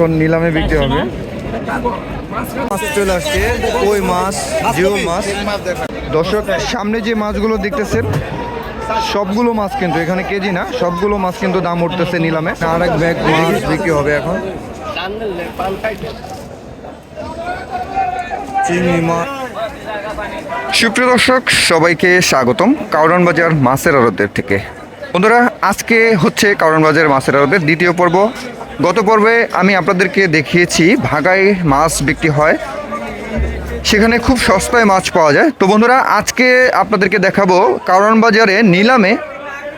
এখন নিলামে বিক্রি হবে। মাছ চলে আসছে কই মাছ? জিও মাছ। দর্শক সামনে যে মাছগুলো দেখতেছেন সবগুলো মাছ কিন্তু এখানে কেজি না সবগুলো মাছ কিন্তু দাম উঠতেছে নিলামে। আর এক ব্যাগ মাছ বিক্রি হবে এখন। চিংড়ি মাছ। সুপ্রিয় দর্শক সবাইকে স্বাগতম কাউরান বাজার মাছের আড়তের থেকে। বন্ধুরা আজকে হচ্ছে কাউরান বাজার মাছের আড়তের দ্বিতীয় পর্ব। গত পর্বে আমি আপনাদেরকে দেখিয়েছি, ভাগায় মাছ বিক্রি হয়। সেখানে খুব সস্তায় মাছ পাওয়া যায়। তো বন্ধুরা, আজকে আপনাদেরকে দেখাবো কারণ বাজারে নিলামে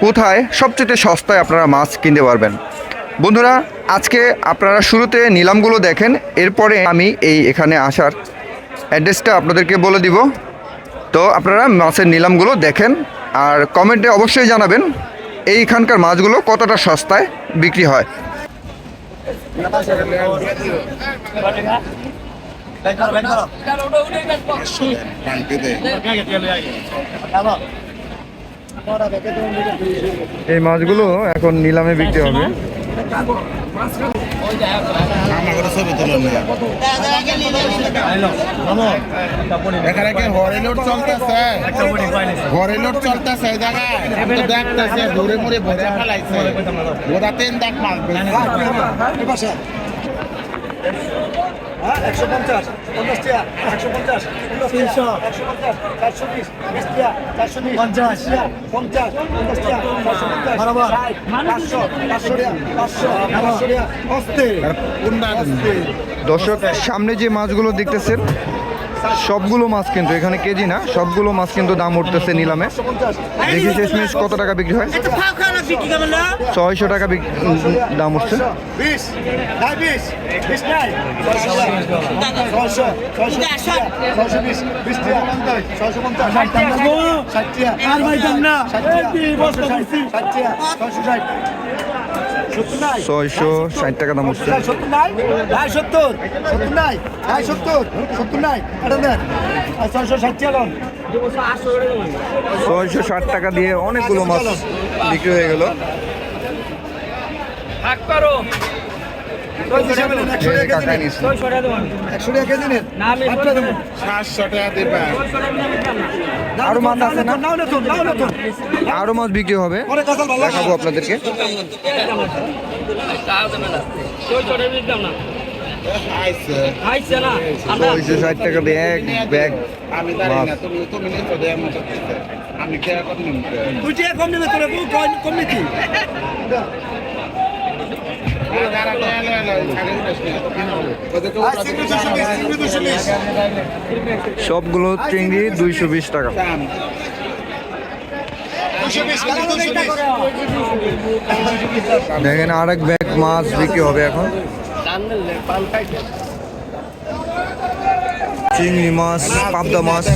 কোথায় সবচেয়ে সস্তায় আপনারা মাছ কিনতে পারবেন। বন্ধুরা, আজকে আপনারা শুরুতে নিলামগুলো দেখেন, এরপরে আমি এই এখানে আসার অ্যাড্রেসটা আপনাদেরকে বলে দিব। তো আপনারা মাছের নিলামগুলো দেখেন আর কমেন্টে অবশ্যই জানাবেন, এইখানকার মাছগুলো কতটা সস্তায় বিক্রি হয়। এই মাছগুলো এখন নিলামে বিক্রি হবে। এখানে কি ঘরে লোড চলতেছে? ঘরে লোড চলতেছে জায়গায়? দেখতেছে দূরে মুড়ে ভরে ফেলাইছে। ওরা তিন দাগ মারবে একশো পঞ্চাশ পঞ্চাশ টিয়া একশো পঞ্চাশ তিনশো। একশো পঞ্চাশ চারশো বিশ বিশ টিয়া চারশো বিশ পঞ্চাশ। পঞ্চাশ পঞ্চাশ টিয়া চারশো পঞ্চাশ বরাবর। পাঁচশো পাঁচশো টিয়া পাঁচশো পাঁচশো টিয়া অস্তে অস্তে দর্শক সামনে যে মাছগুলো দেখতেছেন সবগুলো মাছ কিন্তু এখানে কেজি না সবগুলো মাছ কিন্তু দাম উঠতেছে নিলামে। দেখি শেষমেশ কত টাকা বিক্রি হয়? ছয়শো টাকা দাম উঠছে। ছয়শো ছয়শো ষাট টাকা দাম উঠছে ভাই সত্তর সত্তর। নাই ভাই সত্তর। সত্তর নাই। এটা ছয়শো ষাট টিয়া ছয়শো ষাট টাকা দিয়ে অনেকগুলো মাছ বিক্রি হয়ে গেল। একশো টাকা কেজি নেন। সাতশো টাকা দিবে আরও মাছ আছে না? আরও মাছ বিক্রি হবে? দেখাবো আপনাদেরকে। ছয়শো ষাট টাকা দিয়ে এক ব্যাগ আমি কম নেবে তোরা কম নিতি সবগুলো চিংড়ি দুইশো বিশ টাকা। দেখেন আর এক ব্যাগ মাছ বিক্রি হবে এখন। চিংড়ি মাছ, পাবদা মাছ।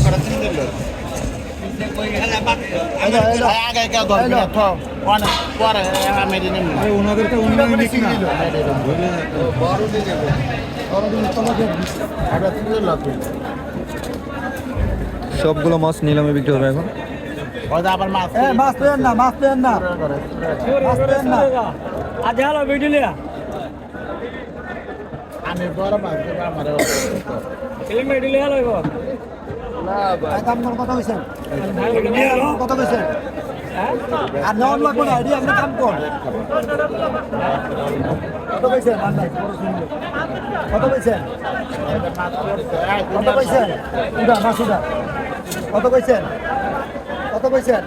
উন্নয়ন না সবগুলো মাছ নিলামে বিক্রি হবে এখন? ওদের আবার মাছ এ মাছ পেন না মাছ পেন না। মাছ পেন না। আজ হলো ভিডিও লিয়া আমি বড় মাছ আমার দাম কোন কথা কইছেন কথা কইছেন আর নাম লাগবে না, এডি আপনি কর কত কইছেন কত কইছেন কত কইছেন উডা কত কইছেন কত কইছেন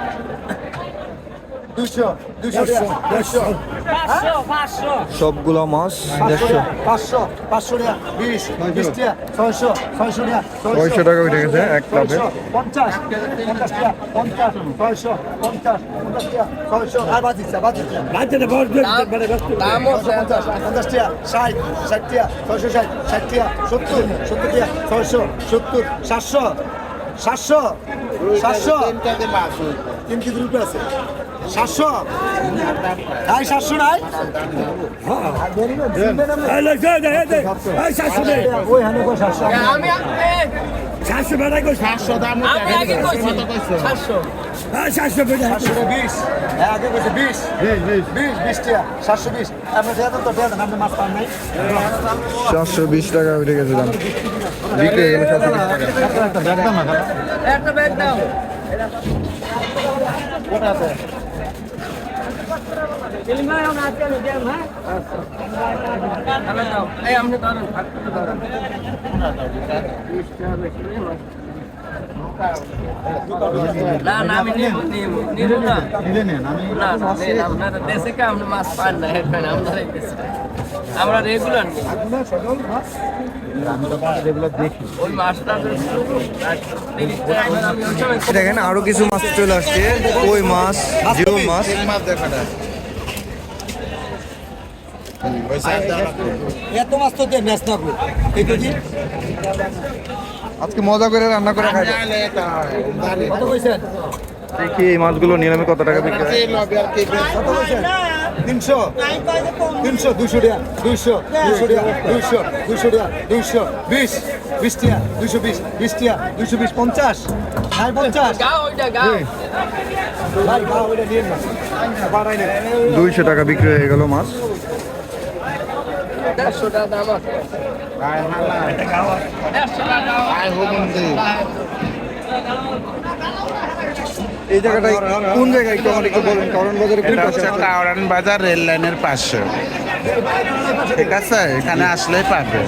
সবগুলো মাছ দেড়শো। পাঁচশো পাঁচশো টাকা বিশ বিশ টাকা ছয়শো ছয়শো টাকা ছয়শো টাকা উঠে গেছে এক ক্লাবে পঞ্চাশ পঞ্চাশ টাকা পঞ্চাশ ছয়শো পঞ্চাশ পঞ্চাশ টাকা ছয়শো। আর বাদ দিচ্ছে বাদ দিচ্ছে। পঞ্চাশ পঞ্চাশ টাকা ষাট ষাট টাকা ছয়শো ষাট ষাট টাকা সত্তর সত্তর টাকা ছয়শো সত্তর সাতশো সাতশো সাতশো। তিন কেজি রুপে আছে। সাতশো? সাতশো নাই? সাতশো সাতশো বেড়াই সাতশো দাম সাতশো হ্যাঁ সাতশো। সাতশো বিশ। আগে বলছে বিশ। বিশ বিশ। বিশ টাকা সাতশো বিশ। টাকা উঠে গেছে দাম বিক্রি হয়ে গেল সাতশো বিশ টাকা। একটা ব্যাগ দাও এই আপনি ধরুন ফাঁকটা ধরুন না না আমি নিব নিব নিব না না না নেন, আপনারা দেশে কে আপনি মাছ পান না এখানে আমরা দেশে আমরা রেগুলার নিই ওই ওই দেখেন আরও কিছু মাছ চলে আসছে। কই মাছ? জিও মাছ। মাছ এত মাছ তো দেন না গো এই কেজি আজকে মজা করে রান্না করে খাই কত কইছেন? দেখি এই মাছগুলো নিলামে কত টাকা বিক্রি কত কইছেন? তিনশো। তিনশো দুশো টাকা দুইশো দুশো টাকা দুইশো দুশো টাকা দুইশো বিশ বিশ টাকা দুশো বিশ বিশ টাকা দুশো বিশ পঞ্চাশ হ্যাঁ পঞ্চাশ। ভাই না দুইশো টাকা বিক্রি হয়ে গেল মাছ। দেড়শো টাকা দাম আছে। এই জায়গাটায় কোন জায়গায় একটু আমার একটু বলুন কারণ বাজারে কোন পাশে হচ্ছে বাজার রেল লাইনের পাশে। ঠিক আছে? এখানে আসলেই পাবে